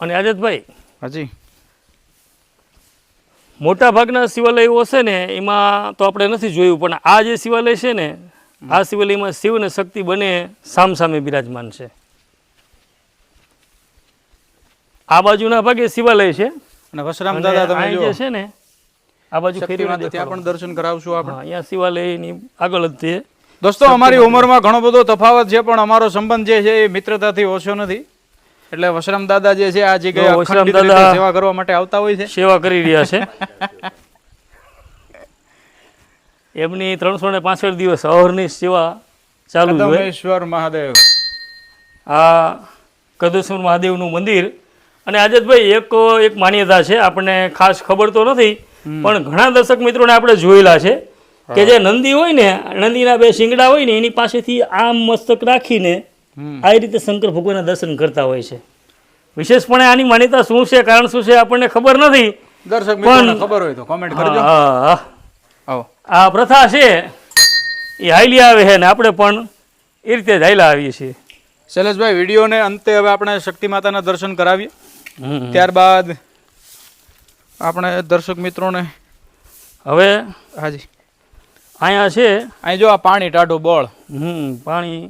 અને આઝાદભાઈ હાજી. મોટા ભાગના શિવાલયો છે ને એમાં તો આપણે નથી જોયું પણ આ જે શિવાલય છે ને આ શિવાલયમાં શિવ અને શક્તિ બંને સામસામે બિરાજમાન છે. આ બાજુના ભાગે શિવાલય છે. અને વસરામ દાદા તમે જો છે ને આ બાજુ ફેરી ત્યાં પણ દર્શન કરાવશું આપણે. અહીંયા શિવાલયની આગળ જ છે દોસ્તો અમારી ઉંમરમાં ઘણો બધો તફાવત છે પણ અમારો સંબંધ જે છે એ મિત્રતાથી ઓછો નથી. એટલે વશરામ દાદા જે છે આ જે વશરામ દાદા- સેવા કરવા માટે આવતા હોય છે. સેવા કરી રહ્યા છે. એમની ત્રણસો ને પાસઠ દિવસ અહરની સેવા ચાલુ કદમેશ્વર મહાદેવ. આ કદેશ્વર મહાદેવનું મંદિર. અને આઝાદભાઈ એક એક માન્યતા છે આપણને ખાસ ખબર તો નથી પણ ઘણા દર્શક મિત્રોને આપણે જોયેલા છે કે જે નંદી હોય ને નંદીના બે શિંગડા હોય ને એની પાસેથી આમ મસ્તક રાખીને. આ રીતે શંકર ભગવાનના દર્શન કરતા હોય છે. વિશેષપણે આની માન્યતા શું છે કારણ શું છે આપણને ખબર નથી. દર્શક પણ ખબર હોય તો કોમેન્ટ કરજો. આ પ્રથા છે એ હાઈલી આવે છે ને આપણે પણ એ રીતે જ હાઈલા આવીએ છીએ. શૈલેષભાઈ વિડીયોને અંતે હવે આપણે શક્તિ માતાના દર્શન કરાવીએ. ત્યારબાદ આપણે દર્શક મિત્રોને હવે હાજી. અહીંયા છે અહીં જો આ પાણી ટાઢું બોળ. હમ પાણી